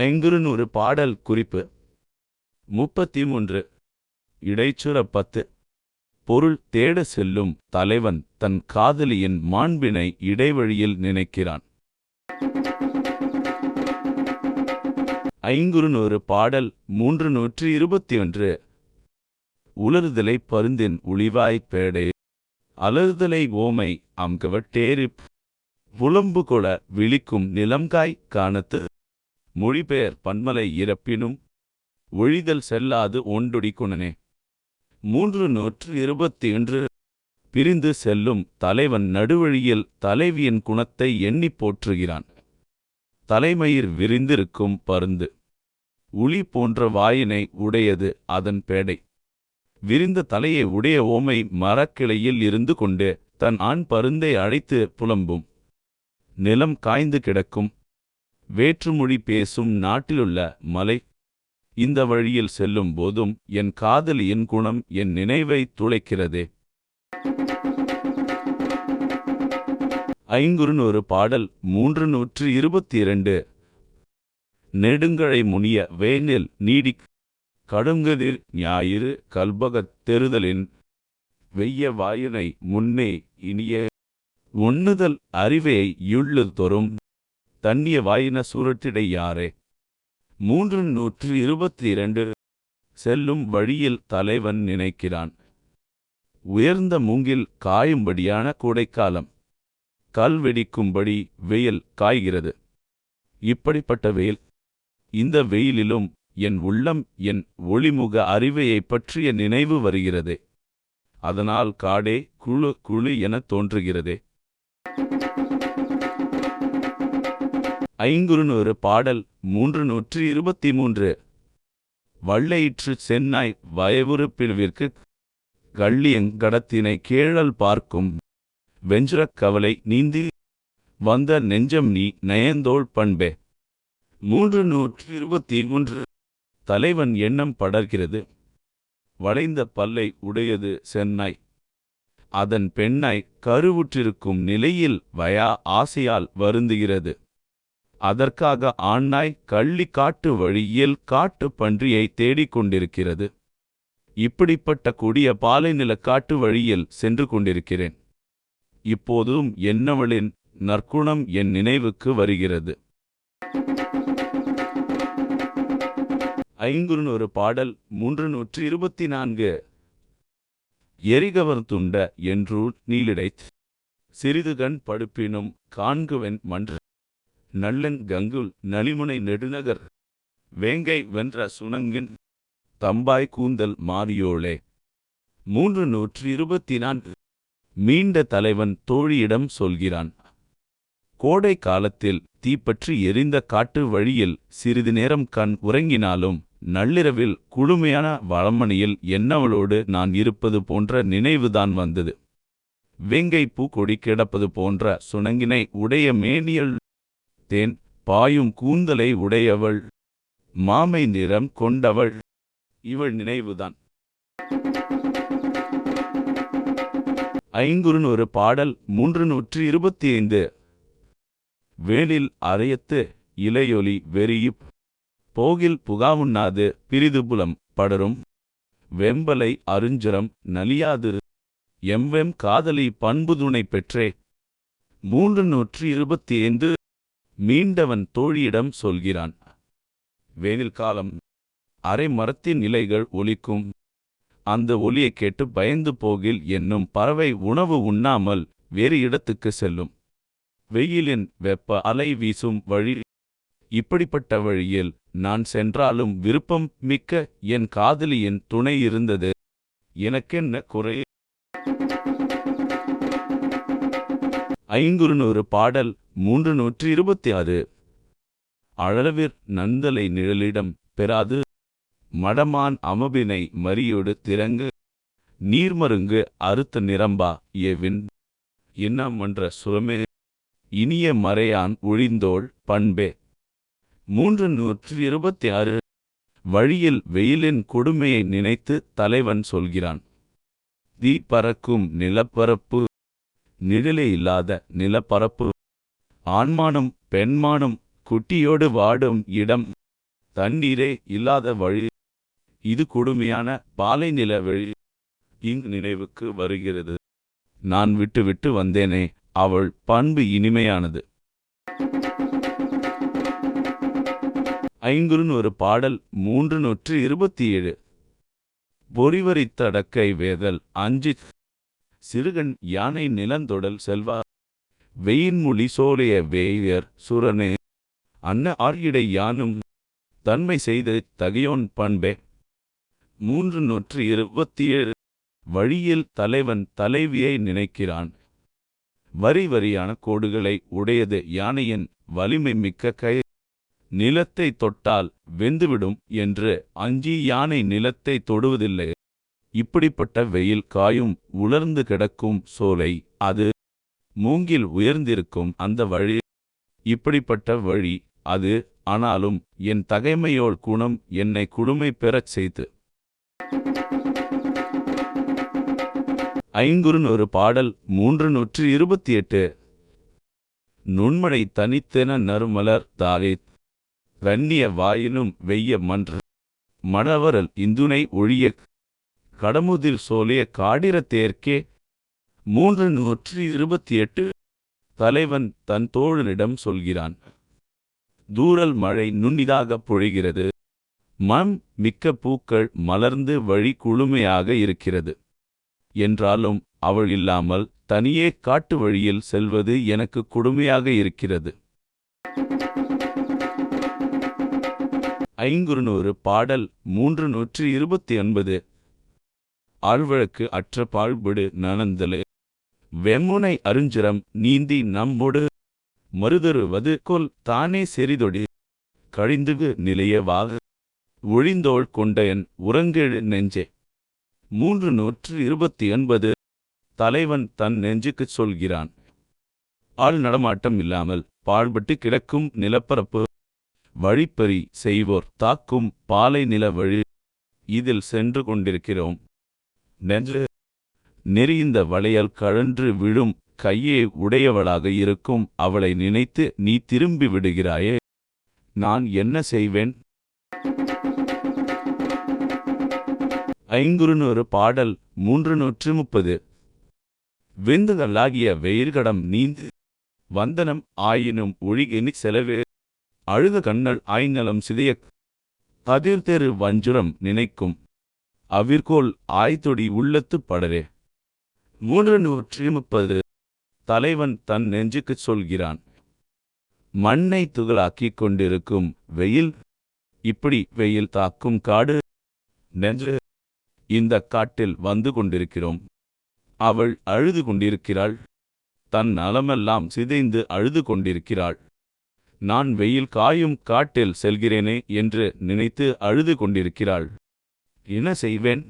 ஐங்குறுநூறு பாடல் குறிப்பு. முப்பத்தி மூன்று இடைச்சுர பத்து. பொருள் தேட செல்லும் தலைவன் தன் காதலியின் மாண்பினை இடைவழியில் நினைக்கிறான். ஐங்குறுநூறு பாடல் மூன்று நூற்றி இருபத்தி ஒன்று உலறுதலை பருந்தின் உளிவாய்ப் பேடே. அலறுதலை ஓமை அம்கவட்டேரிப் புலம்புகொள விழிக்கும் நிலம்காய் காணத்து. மொழிபெயர் பன்மலை இறப்பினும் ஒழிதல் செல்லாது ஒண்டொடி குணனே. மூன்று நூற்று இருபத்தி ஒன்று பிரிந்து செல்லும் தலைவன் நடுவழியில் தலைவியின் குணத்தை எண்ணிப் போற்றுகிறான். தலைமயிர் விரிந்திருக்கும் பருந்து. உளி போன்ற வாயினை உடையது அதன் பேடை. விரிந்த தலையை உடைய ஓமை மரக்கிளையில் இருந்து கொண்டு தன் ஆண் பருந்தை அழைத்து புலம்பும். நிலம் காய்ந்து கிடக்கும் வேற்றுமொழி பேசும் நாட்டிலுள்ள மலை. இந்த வழியில் செல்லும் போதும் என் காதலியின் குணம் என் நினைவை துளைக்கிறதே. ஐங்குறுநூறு பாடல் மூன்று நூற்று இருபத்தி இரண்டு நெடுங்கழை முனிய வேனில் நீடிக் கடுங்கதிர் ஞாயிறு கல்பகத் தெருதலின் வெய்ய வாயினை முன்னே இனிய. உண்ணுதல் அறிவையை யுள்ளு தொறும் தண்ணிய வாயின சுருட்டிடை யாரே? மூன்று நூற்று இருபத்தி இரண்டு செல்லும் வழியில் தலைவன் நினைக்கிறான். உயர்ந்த மூங்கில் காயும்படியான கோடைக்காலம். கல் வெடிக்கும்படி வெயில் காய்கிறது. இப்படிப்பட்ட வெயில். இந்த வெயிலிலும் என் உள்ளம் என் ஒளிமுக அறிவையைப் பற்றிய நினைவு வருகிறதே. அதனால் காடே குழு குழு எனத் தோன்றுகிறதே. ஐங்குறுநூறு பாடல் மூன்று நூற்றி இருபத்தி மூன்று. வள்ளையிற்று சென்னாய் வயவுறு பிளவிற்கு கள்ளியங்கடத்தினை கேழல் பார்க்கும். வெஞ்சுரக் கவலை நீந்தி வந்த நெஞ்சம் நீ நயந்தோள் பண்பே. மூன்று நூற்றி இருபத்தி மூன்று. தலைவன் எண்ணம் படர்கிறது. வளைந்த பல்லை உடையது சென்னாய். அதன் பெண்ணாய் கருவுற்றிருக்கும் நிலையில் வயா ஆசையால் வருந்துகிறது. அதற்காக ஆண்ணாய் கள்ளி காட்டு வழியில் காட்டு பன்றியை தேடிக் கொண்டிருக்கிறது இப்படிப்பட்ட கொடிய பாலைநில காட்டு வழியில் சென்று கொண்டிருக்கிறேன். இப்போதும் என்னவளின் நற்குணம் என் நினைவுக்கு வருகிறது. ஐங்குறுநூறு பாடல் மூன்று நூற்றி இருபத்தி நான்கு. எரிகவர் துண்ட என்றூர் நீலிடைத். சிறிதுகண் படுப்பினும் காண்குவென் மன்ற நல்லன் கங்குல் நலிமுனை நெடுநகர். வேங்கை வென்ற சுணங்கின் தம்பாய் கூந்தல் மாரியோளே. மூன்று நூற்றி இருபத்தி நான்கு மீண்ட தலைவன் தோழியிடம் சொல்கிறான். கோடை காலத்தில் தீப்பற்றி எரிந்த காட்டு வழியில் சிறிது நேரம் கண் உறங்கினாலும் நள்ளிரவில் குளுமையான வளமணியில் என்னவளோடு நான் இருப்பது போன்ற நினைவுதான் வந்தது. வேங்கை பூக்கொடி கிடப்பது போன்ற சுணங்கினை உடைய மேனியல் தேன் பாயும் கூந்தலை உடையவள். மாமை நிறம் கொண்டவள். இவள் நினைவுதான். ஐங்குறுநூறு பாடல் மூன்று நூற்றி இருபத்தி ஐந்து வேலில் அறையத்து இலையொலி வெறியிப். போகில் புகாவுண்ணாது பிரிதுபுலம் படரும். வெம்பலை அருஞ்சரம் நலியாது. எம்வெம் காதலி பண்புதுணை பெற்றே. மூன்று நூற்றி இருபத்தி ஐந்து மீண்டவன் தோழியிடம் சொல்கிறான். வேனில் காலம் அரை மரத்தின் இலைகள் ஒலிக்கும். அந்த ஒலியைக் கேட்டு பயந்து போகில் என்னும் பறவை உணவு உண்ணாமல் வேறு இடத்துக்கு செல்லும். வெயிலின் வெப்ப அலை வீசும் வழி இப்படிப்பட்ட வழியில் நான் சென்றாலும் விருப்பம் மிக்க என் காதலியின் துணை இருந்தது. எனக்கென்ன குறை? ஐங்குறுநூறு பாடல் மூன்று நூற்றி இருபத்தி ஆறு. அழலவிர் நந்தலை நிழலிடம் பெறாது. மடமான் அமபினை மரியோடு திறங்கு. நீர்மருங்கு அறுத்த நிரம்பா ஏவின். இன்னமன்ற சுரமே. இனிய மறையான் ஒழிந்தோள் பண்பே. மூன்று நூற்றி இருபத்தி ஆறு. வழியில் வெயிலின் கொடுமையை நினைத்து தலைவன் சொல்கிறான். தீ பறக்கும் நிலப்பரப்பு நிழலே இல்லாத நிலப்பரப்பு. ஆண்மானம் பெண்மானம் குட்டியோடு வாடும் இடம். தண்ணீரே இல்லாத வழி. இது கொடுமையான பாலை நில வழி இங்கு நினைவுக்கு வருகிறது. நான் விட்டுவிட்டு வந்தேனே அவள் பண்பு இனிமையானது. ஐங்குறுன் ஒரு பாடல் மூன்று நூற்று இருபத்தி ஏழு. பொறிவரித்தடக்கை வேதல் அஞ்சு சிறுகன் யானை நிலந்தொடல் செல்வா. வெயின்மொழி சோலைய வேயர் சுரனே அன்ன ஆர்யிடை யானும் தன்மை செய்து தகையோன் பண்பே. மூன்று நூற்று இருபத்தி ஏழு வழியில் தலைவன் தலைவியை நினைக்கிறான். வரி வரியான கோடுகளை உடையது யானையின் வலிமை மிக்க கை. நிலத்தை தொட்டால் வெந்துவிடும் என்று அஞ்சி யானை நிலத்தை தொடுவதில்லை. இப்படிப்பட்ட வெயில் காயும் உலர்ந்து கிடக்கும் சோலை அது மூங்கில் உயர்ந்திருக்கும் அந்த வழி. இப்படிப்பட்ட வழி அது ஆனாலும் என் தகைமையோள் குணம் என்னை குடுமை பெறச் செய்து. ஐங்குறுன் ஒரு பாடல் மூன்று நூற்று இருபத்தி எட்டு நுண்மழை தனித்தென நறுமலர் தாரே ரண்ணிய வாயினும் வெய்ய மன்ற. மணவரல் இந்துனை ஒழிய கடமுதிர் சோலிய காடிர தேர்க்கே. மூன்று நூற்றி இருபத்தி எட்டு தலைவன் தன் தோழனிடம் சொல்கிறான். தூரல் மழை நுண்ணிதாகப் பொழிகிறது. மம் மிக்க பூக்கள் மலர்ந்து வழி குளுமையாக இருக்கிறது. என்றாலும் அவள் இல்லாமல் தனியே காட்டு வழியில் செல்வது எனக்கு கொடுமையாக இருக்கிறது. ஐங்குறுநூறு பாடல் மூன்று நூற்றி இருபத்தி ஒன்பது. ஆழ்வழக்கு அற்ற பாழ்படு நனந்தலு. வெம்முனை அருஞ்சிரம் நீந்தி நம்மொடு. மறுதருவது கொல் தானே செறிதொடி. கழிந்துகு நிலையவாக ஒழிந்தோள் கொண்டையன் உறங்கெழு நெஞ்சே. மூன்று நூற்று இருபத்தி ஒன்பது. தலைவன் தன் நெஞ்சுக்குச் சொல்கிறான். ஆள் நடமாட்டம் இல்லாமல் பாழ்பட்டு கிடக்கும் நிலப்பரப்பு. வழிப்பறி செய்வோர் தாக்கும் பாலை நில வழி இதில் சென்று கொண்டிருக்கிறோம். நெஞ்சு. நெறிந்த வளையல் கழன்று விழும் கையே உடையவளாக இருக்கும் அவளை நினைத்து நீ திரும்பி விடுகிறாயே. நான் என்ன செய்வேன்? ஐங்குறுநூறு பாடல் மூன்று நூற்று முப்பது. விந்துகளாகிய வெயிர்கடம் நீந்து. வந்தனம் ஆயினும் ஒழிகினி செலவு. அழுத கண்ணல் ஆய்நலம் சிதைய கதிர்தெரு வஞ்சுரம் நினைக்கும். அவிர்கோல் ஆய்தொடி உள்ளத்து படரே. மூன்று நூற்றி முப்பது. தலைவன் தன் நெஞ்சுக்குச் சொல்கிறான். மண்ணை துகளாக்கிக் கொண்டிருக்கும் வெயில் இப்படி வெயில் தாக்கும் காடு நெஞ்சு இந்த காட்டில் வந்து கொண்டிருக்கிறோம். அவள் அழுது கொண்டிருக்கிறாள். தன் நலமெல்லாம் சிதைந்து அழுது கொண்டிருக்கிறாள். நான் வெயில் காயும் காட்டில் செல்கிறேனே என்று நினைத்து அழுது கொண்டிருக்கிறாள். என்ன செய்வேன்